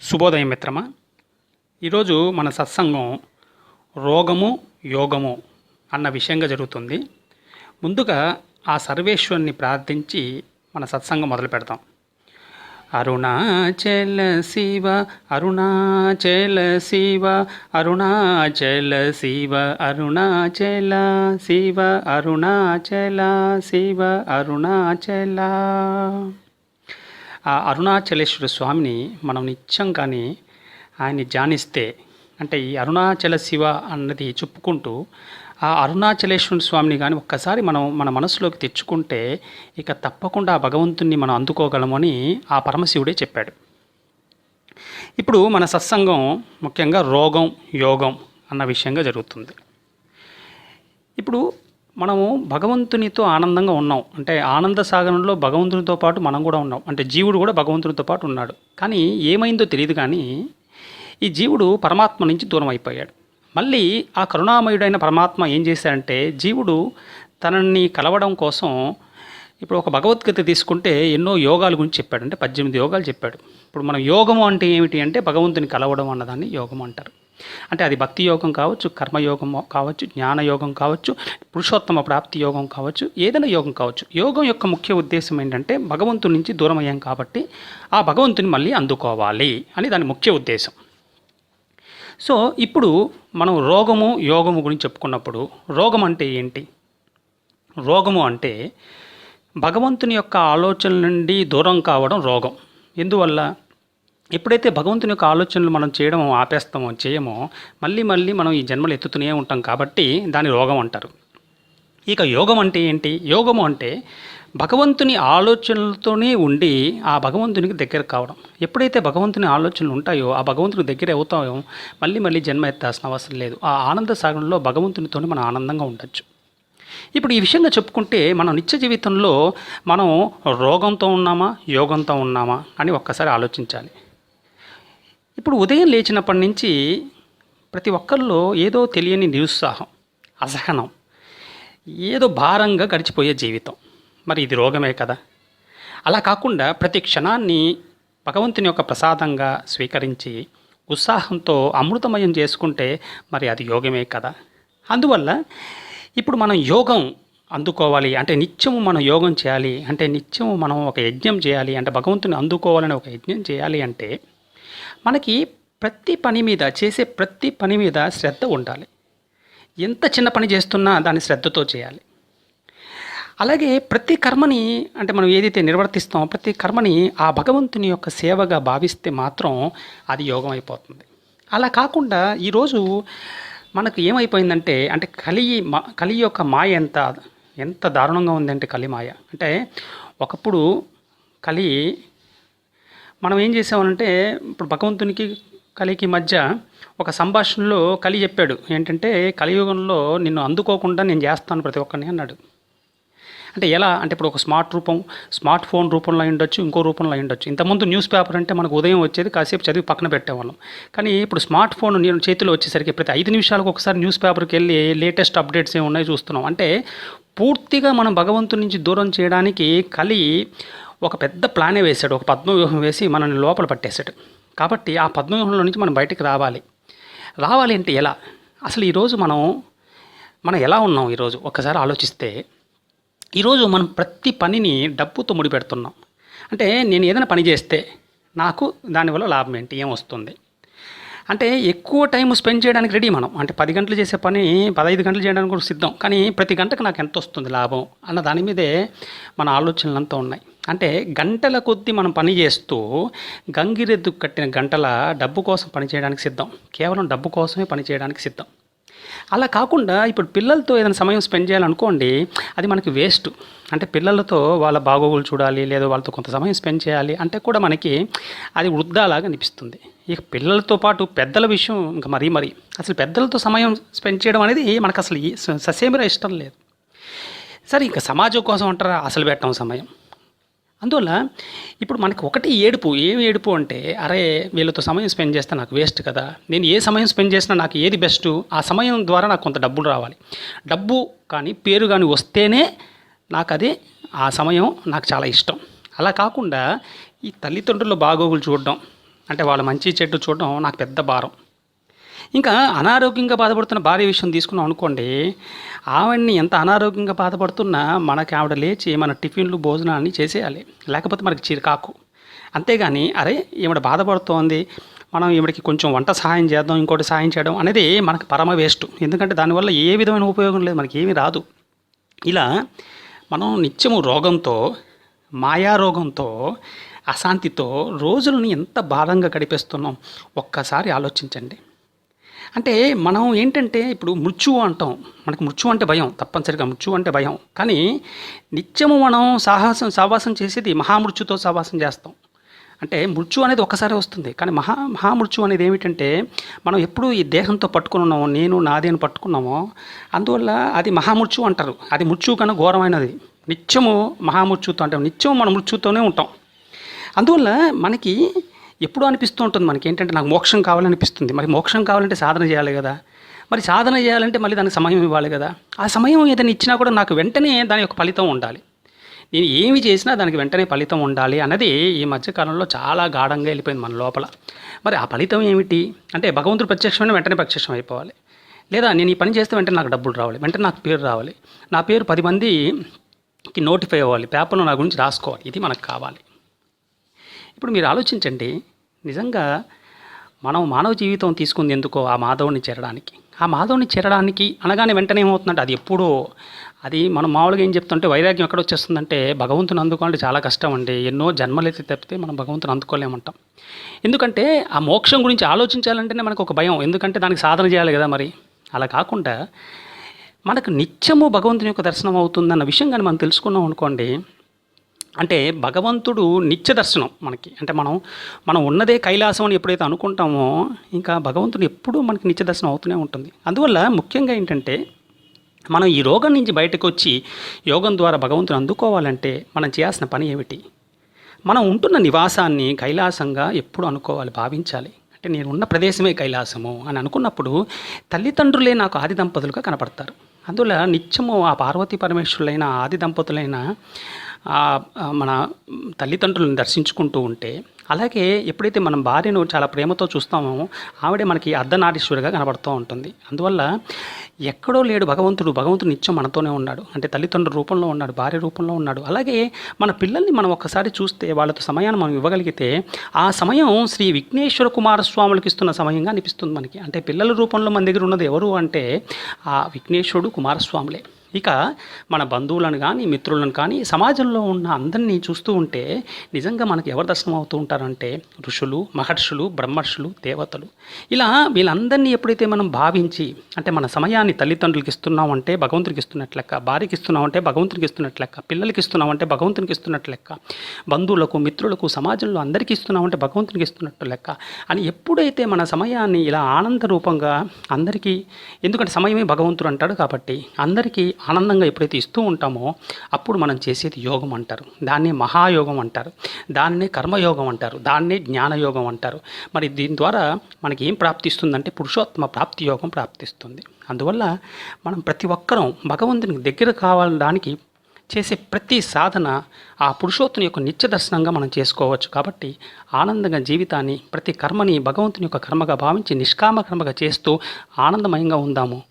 శుభోదయం మిత్రమా. ఈరోజు మన సత్సంగం రోగము యోగము అన్న విషయంగా జరుగుతుంది. ముందుగా ఆ సర్వేశ్వరుని ప్రార్థించి మన సత్సంగం మొదలు పెడతాం. అరుణాచల శివ అరుణాచల శివ అరుణాచల శివ అరుణాచల శివ అరుణాచల శివ అరుణాచల ఆ అరుణాచలేశ్వర స్వామిని మనం నిత్యం కానీ ఆయన్ని ధ్యానిస్తే అంటే ఈ అరుణాచల శివ అన్నది చెప్పుకుంటూ ఆ అరుణాచలేశ్వర స్వామిని కానీ ఒక్కసారి మనం మన మనసులోకి తెచ్చుకుంటే ఇక తప్పకుండా ఆ భగవంతుణ్ణి మనం అందుకోగలమని ఆ పరమశివుడే చెప్పాడు. ఇప్పుడు మన సత్సంగం ముఖ్యంగా రోగం యోగం అన్న విషయంగా జరుగుతుంది. ఇప్పుడు మనము భగవంతునితో ఆనందంగా ఉన్నాం. అంటే ఆనంద సాగరంలో భగవంతునితో పాటు మనం కూడా ఉన్నాం. అంటే జీవుడు కూడా భగవంతునితో పాటు ఉన్నాడు. కానీ ఏమైందో తెలియదు కానీ ఈ జీవుడు పరమాత్మ నుంచి దూరం అయిపోయాడు. మళ్ళీ ఆ కరుణామయుడైన పరమాత్మ ఏం చేశాడంటే జీవుడు తనని కలవడం కోసం ఇప్పుడు ఒక భగవద్గీత తీసుకుంటే ఎన్నో యోగాల గురించి చెప్పాడు. అంటే పద్దెనిమిది యోగాలు చెప్పాడు. ఇప్పుడు మనం యోగము అంటే ఏమిటి అంటే భగవంతుని కలవడం అన్నదాన్ని యోగం అంటారు. అంటే అది భక్తి యోగం కావచ్చు కర్మయోగం కావచ్చు జ్ఞానయోగం కావచ్చు పురుషోత్తమ ప్రాప్తి యోగం కావచ్చు ఏదైనా యోగం కావచ్చు. యోగం యొక్క ముఖ్య ఉద్దేశం ఏంటంటే భగవంతుడి నుంచి దూరం అయ్యాం కాబట్టి ఆ భగవంతుని మళ్ళీ అందుకోవాలి అని దాని ముఖ్య ఉద్దేశం. సో ఇప్పుడు మనం రోగము యోగము గురించి చెప్పుకున్నప్పుడు రోగం అంటే ఏంటి? రోగము అంటే భగవంతుని యొక్క ఆలోచనల నుండి దూరం కావడం రోగం. ఎందువల్ల? ఎప్పుడైతే భగవంతుని యొక్క ఆలోచనలు మనం చేయడం ఆపేస్తామో చేయమో మళ్ళీ మళ్ళీ మనం ఈ జన్మలు ఎత్తుతూనే ఉంటాం కాబట్టి దాని రోగం అంటారు. ఇక యోగం అంటే ఏంటి? యోగము అంటే భగవంతుని ఆలోచనలతోనే ఉండి ఆ భగవంతునికి దగ్గర కావడం. ఎప్పుడైతే భగవంతుని ఆలోచనలు ఉంటాయో ఆ భగవంతునికి దగ్గర అవుతాయో మళ్ళీ మళ్ళీ జన్మ ఎత్తాల్సిన అవసరం లేదు. ఆ ఆనంద సాగరంలో భగవంతునితోనే మనం ఆనందంగా ఉండొచ్చు. ఇప్పుడు ఈ విషయంగా చెప్పుకుంటే మన నిత్య జీవితంలో మనం రోగంతో ఉన్నామా యోగంతో ఉన్నామా అని ఒక్కసారి ఆలోచించాలి. ఇప్పుడు ఉదయం లేచినప్పటి నుంచి ప్రతి ఒక్కరిలో ఏదో తెలియని నిరుత్సాహం అసహనం ఏదో భారంగా గడిచిపోయే జీవితం. మరి ఇది రోగమే కదా. అలా కాకుండా ప్రతి క్షణాన్ని భగవంతుని యొక్క ప్రసాదంగా స్వీకరించి ఉత్సాహంతో అమృతమయం చేసుకుంటే మరి అది యోగమే కదా. అందువల్ల ఇప్పుడు మనం యోగం అందుకోవాలి అంటే నిత్యము మనం యోగం చేయాలి అంటే నిత్యము మనం ఒక యజ్ఞం చేయాలి అంటే భగవంతుని అందుకోవాలని ఒక యజ్ఞం చేయాలి అంటే మనకి ప్రతి పని మీద చేసే ప్రతి పని మీద శ్రద్ధ ఉండాలి. ఎంత చిన్న పని చేస్తున్నా దాన్ని శ్రద్ధతో చేయాలి. అలాగే ప్రతి కర్మని అంటే మనం ఏదైతే నిర్వర్తిస్తామో ప్రతి కర్మని ఆ భగవంతుని యొక్క సేవగా భావిస్తే మాత్రం అది యోగం అయిపోతుంది. అలా కాకుండా ఈరోజు మనకు ఏమైపోయిందంటే అంటే కలి మా కలి యొక్క మాయ ఎంత ఎంత దారుణంగా ఉందంటే కలి మాయ. అంటే ఒకప్పుడు కలి మనం ఏం చేసామనంటే ఇప్పుడు భగవంతునికి కలికి మధ్య ఒక సంభాషణలో కలి చెప్పాడు. ఏంటంటే కలియుగంలో నిన్ను అందుకోకుండా నేను చేస్తాను ప్రతి ఒక్కరిని అన్నాడు. అంటే ఎలా? అంటే ఇప్పుడు ఒక స్మార్ట్ రూపం స్మార్ట్ ఫోన్ రూపంలో అయి ఉండొచ్చు ఇంకో రూపంలో అయి ఉండొచ్చు. ఇంతకుముందు న్యూస్ పేపర్ అంటే మనకు ఉదయం వచ్చేది కాసేపు చదివి పక్కన పెట్టేవాళ్ళం. కానీ ఇప్పుడు స్మార్ట్ ఫోన్ నేను చేతిలో వచ్చేసరికి ప్రతి ఐదు నిమిషాలకు ఒకసారి న్యూస్ పేపర్కి వెళ్ళి లేటెస్ట్ అప్డేట్స్ ఏమి ఉన్నాయో చూస్తున్నాం. అంటే పూర్తిగా మనం భగవంతుడి నుంచి దూరం చేయడానికి కలి ఒక పెద్ద ప్లానే వేశాడు. ఒక పద్మవ్యూహం వేసి మనల్ని లోపల పట్టేశాడు. కాబట్టి ఆ పద్మవ్యూహంలో నుంచి మనం బయటకు రావాలి. రావాలి అంటే ఎలా? అసలు ఈరోజు మనం మనం ఎలా ఉన్నాం ఈరోజు ఒక్కసారి ఆలోచిస్తే ఈరోజు మనం ప్రతి పనిని డబ్బుతో ముడిపెడుతున్నాం అంటే నేను ఏదైనా పని చేస్తే నాకు దానివల్ల లాభం ఏంటి? ఏం వస్తుంది? అంటే ఎక్కువ టైం స్పెండ్ చేయడానికి రెడీ మనం. అంటే పది గంటలు చేసే పని పదహైదు గంటలు చేయడానికి కూడా సిద్ధం. కానీ ప్రతి గంటకు నాకు ఎంత వస్తుంది లాభం? అన్న దాని మీదే మన ఆలోచనలు అంతా ఉన్నాయి. అంటే గంటల కొద్దీ మనం పని చేస్తూ గంగిరెద్దు కట్టిన గంటల డబ్బు కోసం పని చేయడానికి సిద్ధం. కేవలం డబ్బు కోసమే పని చేయడానికి సిద్ధం. అలా కాకుండా ఇప్పుడు పిల్లలతో ఏదైనా సమయం స్పెండ్ చేయాలనుకోండి అది మనకి వేస్ట్. అంటే పిల్లలతో వాళ్ళ బాగోగులు చూడాలి లేదా వాళ్ళతో కొంత సమయం స్పెండ్ చేయాలి అంటే కూడా మనకి అది వృద్ధాలాగా అనిపిస్తుంది. ఇక పిల్లలతో పాటు పెద్దల విషయం ఇంకా మరీ మరీ. అసలు పెద్దలతో సమయం స్పెండ్ చేయడం అనేది మనకు అసలు ఈ- స- ససేమిరా ఇష్టం లేదు. సరే ఇంకా సమాజం కోసం అంటారా? అసలు పెట్టడం సమయం. అందువల్ల ఇప్పుడు మనకి ఒకటి ఏడుపు ఏం ఏడుపు అంటే అరే వీళ్ళతో సమయం స్పెండ్ చేస్తే నాకు వేస్ట్ కదా. నేను ఏ సమయం స్పెండ్ చేసినా నాకు ఏది బెస్ట్? ఆ సమయం ద్వారా నాకు కొంత డబ్బులు రావాలి. డబ్బు కానీ పేరు కానీ వస్తేనే నాకు అది ఆ సమయం నాకు చాలా ఇష్టం. అలా కాకుండా ఈ తల్లిదండ్రుల బాగోగులు చూడడం అంటే వాళ్ళ మంచి చెట్టు చూడడం నాకు పెద్ద భారం. ఇంకా అనారోగ్యంగా బాధపడుతున్న భార్య విషయం తీసుకున్నాం అనుకోండి ఆవిడ్ని ఎంత అనారోగ్యంగా బాధపడుతున్నా మనకి ఆవిడ లేచి మన టిఫిన్లు భోజనాన్ని చేసేయాలి. లేకపోతే మనకి చిరకాకు అంతేగాని అరే ఈవిడ బాధపడుతోంది మనం ఈవిడికి కొంచెం వంట సహాయం చేద్దాం ఇంకోటి సహాయం చేయడం అనేది మనకి పరమ వేస్ట్. ఎందుకంటే దానివల్ల ఏ విధమైన ఉపయోగం లేదు మనకి ఏమీ రాదు. ఇలా మనం నిత్యము రోగంతో మాయారోగంతో అశాంతితో రోజులను ఎంత భారంగా గడిపేస్తున్నాం? ఒక్కసారి ఆలోచించండి. అంటే మనం ఏంటంటే ఇప్పుడు మృత్యువు అంటాం. మనకు మృత్యు అంటే భయం తప్పనిసరిగా మృత్యు అంటే భయం. కానీ నిత్యము మనం సాహసం సావాసం చేసేది మహామృత్యుతో సావాసం చేస్తాం. అంటే మృత్యు అనేది ఒక్కసారి వస్తుంది. కానీ మహా మహామృత్యు అనేది ఏమిటంటే మనం ఎప్పుడు ఈ దేహంతో పట్టుకున్నామో నేను నాది అని పట్టుకున్నామో అందువల్ల అది మహామృత్యు అంటారు. అది మృత్యు కన్నా ఘోరమైనది. నిత్యము మహామృత్యుతో అంటే నిత్యం మన మృత్యుతోనే ఉంటాం. అందువల్ల మనకి ఎప్పుడు అనిపిస్తూ ఉంటుంది మనకి ఏంటంటే నాకు మోక్షం కావాలనిపిస్తుంది. మరి మోక్షం కావాలంటే సాధన చేయాలి కదా. మరి సాధన చేయాలంటే మళ్ళీ దానికి సమయం ఇవ్వాలి కదా. ఆ సమయం ఏదైనా ఇచ్చినా కూడా నాకు వెంటనే దాని యొక్క ఫలితం ఉండాలి. నేను ఏమి చేసినా దానికి వెంటనే ఫలితం ఉండాలి అన్నది ఈ మధ్యకాలంలో చాలా గాఢంగా వెళ్ళిపోయింది మన లోపల. మరి ఆ ఫలితం ఏమిటి? అంటే భగవంతుడు ప్రత్యక్షమైన వెంటనే ప్రత్యక్షం అయిపోవాలి. లేదా నేను ఈ పని చేస్తే వెంటనే నాకు డబ్బులు రావాలి. వెంటనే నాకు పేరు రావాలి. నా పేరు పది మందికి నోటిఫై అవ్వాలి. పేపర్లో నా గురించి రాసుకోవాలి. ఇది మనకు కావాలి. ఇప్పుడు మీరు ఆలోచించండి. నిజంగా మనం మానవ జీవితం తీసుకుంది ఎందుకో ఆ మాధవుని చేరడానికి? ఆ మాధవుని చేరడానికి అనగానే వెంటనే ఏమవుతుందంటే అది ఎప్పుడో అది మనం మామూలుగా ఏం చెప్తుంటే వైరాగ్యం ఎక్కడ వచ్చేస్తుందంటే భగవంతుని అందుకోవాలంటే చాలా కష్టం అండి. ఎన్నో జన్మలైతే తప్పితే మనం భగవంతుని అందుకోలేమంటాం. ఎందుకంటే ఆ మోక్షం గురించి ఆలోచించాలంటేనే మనకు ఒక భయం. ఎందుకంటే దానికి సాధన చేయాలి కదా మరి. అలా కాకుండా మనకు నిత్యము భగవంతుని యొక్క దర్శనం అవుతుందన్న విషయం కానీ మనం తెలుసుకున్నాం అనుకోండి అంటే భగవంతుడు నిత్య దర్శనం మనకి. అంటే మనం మనం ఉన్నదే కైలాసం అని ఎప్పుడైతే అనుకుంటామో ఇంకా భగవంతుడు ఎప్పుడూ మనకి నిత్య దర్శనం అవుతూనే ఉంటుంది. అందువల్ల ముఖ్యంగా ఏంటంటే మనం ఈ రోగం నుంచి బయటకు వచ్చి యోగం ద్వారా భగవంతుని అందుకోవాలంటే మనం చేయాల్సిన పని ఏమిటి? మనం ఉంటున్న నివాసాన్ని కైలాసంగా ఎప్పుడు అనుకోవాలి భావించాలి. అంటే నేను ఉన్న ప్రదేశమే కైలాసము అని అనుకున్నప్పుడు తల్లిదండ్రులే నాకు ఆది దంపతులుగా కనపడతారు. అందువల్ల నిత్యము ఆ పార్వతీ పరమేశ్వరులైన ఆది దంపతులైన మన తల్లిదండ్రులను దర్శించుకుంటూ ఉంటే అలాగే ఎప్పుడైతే మనం భార్యను చాలా ప్రేమతో చూస్తామో ఆవిడే మనకి అర్ధనారీశ్వరిగా కనబడుతూ ఉంటుంది. అందువల్ల ఎక్కడో లేడు భగవంతుడు భగవంతుడు నిత్యం మనతోనే ఉన్నాడు. అంటే తల్లిదండ్రుల రూపంలో ఉన్నాడు భార్య రూపంలో ఉన్నాడు. అలాగే మన పిల్లల్ని మనం ఒక్కసారి చూస్తే వాళ్ళతో సమయాన్ని మనం ఇవ్వగలిగితే ఆ సమయం శ్రీ విఘ్నేశ్వర కుమారస్వాములకి ఇస్తున్న సమయంగా అనిపిస్తుంది మనకి. అంటే పిల్లల రూపంలో మన దగ్గర ఉన్నది ఎవరు అంటే ఆ విఘ్నేశ్వరుడు కుమారస్వాములే. ఇక మన బంధువులను కానీ మిత్రులను కానీ సమాజంలో ఉన్న అందరినీ చూస్తూ ఉంటే నిజంగా మనకు ఎవరు దర్శనం అవుతూ ఉంటారంటే ఋషులు మహర్షులు బ్రహ్మర్షులు దేవతలు. ఇలా వీళ్ళందరినీ ఎప్పుడైతే మనం భావించి అంటే మన సమయాన్ని తల్లిదండ్రులకి ఇస్తున్నామంటే భగవంతుడికి ఇస్తున్నట్లు లెక్క భార్యకి ఇస్తున్నామంటే భగవంతునికి ఇస్తున్నట్లు లెక్క పిల్లలకి ఇస్తున్నామంటే భగవంతునికి ఇస్తున్నట్లెక్క బంధువులకు మిత్రులకు సమాజంలో అందరికీ ఇస్తున్నామంటే భగవంతునికి ఇస్తున్నట్టు లెక్క అని ఎప్పుడైతే మన సమయాన్ని ఇలా ఆనంద రూపంగా అందరికీ ఎందుకంటే సమయమే భగవంతుడు అంటాడు కాబట్టి అందరికీ ఆనందంగా ఎప్పుడైతే ఇస్తూ ఉంటామో అప్పుడు మనం చేసేది యోగం అంటారు. దాన్నే మహాయోగం అంటారు. దాన్నే కర్మయోగం అంటారు. దాన్నే జ్ఞానయోగం అంటారు. మరి దీని ద్వారా మనకి ఏం ప్రాప్తిస్తుందంటే పురుషోత్తమ ప్రాప్తి యోగం ప్రాప్తిస్తుంది. అందువల్ల మనం ప్రతి ఒక్కరం భగవంతునికి దగ్గర కావాలడానికి చేసే ప్రతి సాధన ఆ పురుషోత్తుని యొక్క నిత్య దర్శనంగా మనం చేసుకోవచ్చు. కాబట్టి ఆనందంగా జీవితాన్ని ప్రతి కర్మని భగవంతుని యొక్క కర్మగా భావించి నిష్కామ కర్మగా చేస్తూ ఆనందమయంగా ఉందాము.